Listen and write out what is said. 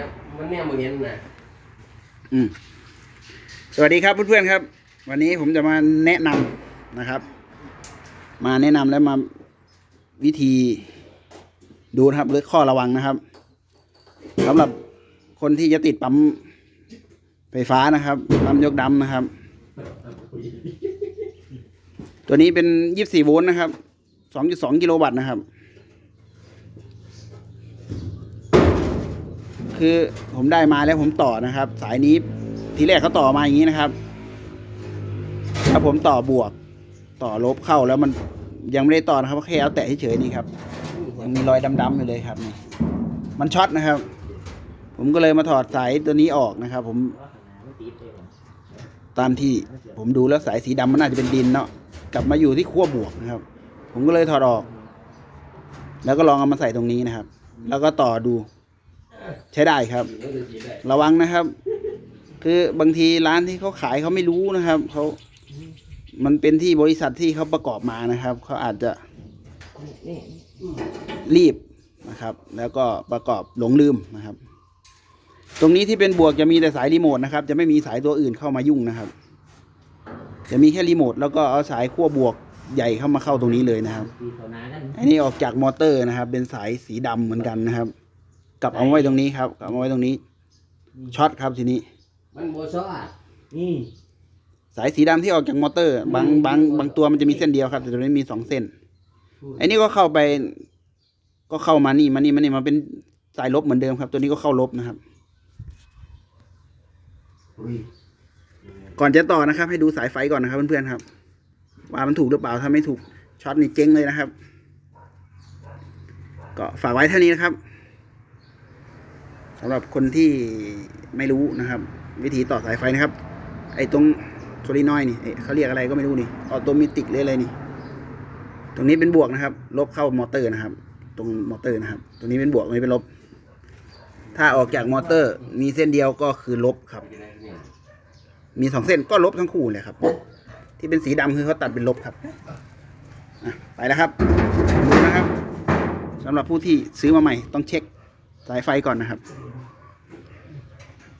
เนี่ยมันเนี่ยมึงเห็นนะอืมสวัสดีครับเพื่อนๆครับ วันนี้ผมจะมาแนะนำนะครับ มาแนะนำแล้วมาวิธีดูนะครับหรือข้อระวังนะครับสำหรับคนที่จะติดปั๊มไฟฟ้านะครับปั๊มยกดำนะครับ ตัวนี้เป็นยี่สิบสี่โวลต์นะครับสองจุดสองกิโลวัตต์นะครับ คือผมได้มาแล้วผมต่อนะครับ สายนี้ทีแรกเขาต่อมาอย่างนี้นะครับถ้าผมต่อบวก ต่อลบเข้าแล้วมันยังไม่ได้ต่อนะครับแค่เอาแตะเฉยๆนี่ครับยังมีรอยดำๆอยู่เลยครับนี่มันช็อตนะครับ ผมก็เลยมาถอดสายตัวนี้ออกนะครับ ผม ตามที่ผมดูแล้วสายสีดำมันน่าจะเป็นดินเนาะกลับมาอยู่ที่ขั้วบวกนะครับ ผมก็เลยถอดออก แล้วก็ลองเอามาใส่ตรงนี้นะครับ แล้วก็ต่อดู ใช้ได้ครับ ระวังนะครับ คือบางทีร้านที่เขาขายเขาไม่รู้นะครับเขามันเป็นที่บริษัทที่เขาประกอบมานะครับเขาอาจจะรีบนะครับ แล้วก็ประกอบหลงลืมนะครับ ตรงนี้ที่เป็นบวกจะมีแต่สายรีโมทนะครับ จะไม่มีสายตัวอื่นเข้ามายุ่งนะครับ จะมีแค่รีโมทแล้วก็เอาสายขั้วบวกใหญ่เข้ามาเข้าตรงนี้เลยนะครับ อันนี้ออกจากมอเตอร์นะครับ เป็นสายสีดำเหมือนกันนะครับ กลับเอาไว้ตรงนี้ครับกลับเอาไว้ตรงนี้ ช็อตครับทีนี้ มันโบซ้ออะนี่สายสีดำที่ออกจากมอเตอร์ บางบางบางตัวมันจะมีเส้นเดียวครับ แต่ตัวนี้มีสองเส้นไอ้นี่ก็เข้าไป ก็เข้ามานี่มานี่มานี่มาเป็นสายลบเหมือนเดิมครับ ตัวนี้ก็เข้าลบนะครับอุ้ยก่อนจะต่อนะครับ ให้ดูสายไฟก่อนนะครับเพื่อนๆครับ ว่ามันถูกหรือเปล่าถ้าไม่ถูกช็อตนี่เจ๊งเลยนะครับ ก็ฝากไว้เท่านี้นะครับ สำหรับคนที่ไม่รู้นะครับ วิธีต่อสายไฟนะครับ ไอ้ตรงโซลินอยนี่เขาเรียกอะไรก็ไม่รู้นี่ออโตมิติกหรืออะไรนี่ ตรงนี้เป็นบวกนะครับ ลบเข้ามอเตอร์นะครับ ตรงมอเตอร์นะครับ ตรงนี้เป็นบวกตรงนี้เป็นลบ ถ้าออกจากมอเตอร์ มีเส้นเดียวก็คือลบครับ มีสองเส้นก็ลบทั้งคู่เลยครับ ที่เป็นสีดำคือเขาตัดเป็นลบครับไปแล้วครับดูนะครับสำหรับผู้ที่ซื้อมาใหม่ต้องเช็คสายไฟก่อนนะครับ